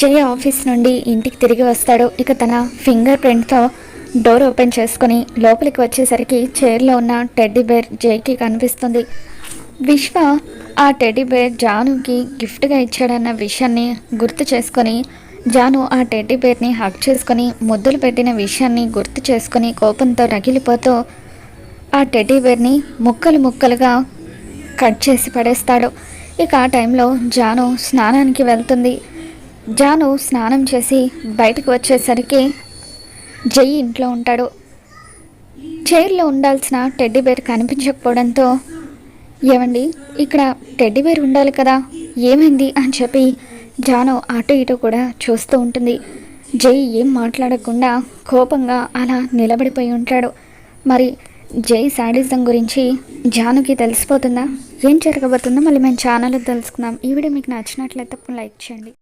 జై ఆఫీస్ నుండి ఇంటికి తిరిగి వస్తాడు. ఇక తన ఫింగర్ ప్రింట్తో డోర్ ఓపెన్ చేసుకుని లోపలికి వచ్చేసరికి చైర్లో ఉన్న టెడ్డీ బేర్ జైకి కనిపిస్తుంది. విశ్వ ఆ టెడ్డీ బేర్ జానుకి గిఫ్ట్గా ఇచ్చాడన్న విషయాన్ని గుర్తు చేసుకొని జాను ఆ టెడ్డీ బేర్ని హక్ చేసుకొని ముద్దులు పెట్టిన విషయాన్ని గుర్తు చేసుకొని కోపంతో రగిలిపోతూ ఆ టెడ్డీ బేర్ని ముక్కలు ముక్కలుగా కట్ చేసి పడేస్తాడు. ఇక ఆ టైంలో జాను స్నానానికి వెళ్తుంది. జాను స్నానం చేసి బయటకు వచ్చేసరికి జై ఇంట్లో ఉంటాడు. చైర్లో ఉండాల్సిన టెడ్డీ బేర్ కనిపించకపోవడంతో ఏమండి ఇక్కడ టెడ్డీ బేర్ ఉండాలి కదా ఏమైంది? అని చెప్పి జాను అటు ఇటు కూడా చూస్తూ ఉంటుంది. జై ఏం మాట్లాడకుండా కోపంగా అలా నిలబడిపోయి ఉంటాడు. మరి జై శాడిజం గురించి జానుకి తెలిసిపోతుందా? ఏం జరగబోతుందో మళ్ళీ మేము ఛానల్లో తెలుసుకుందాం. ఈ వీడియో మీకు నచ్చినట్లయితే లైక్ చేయండి.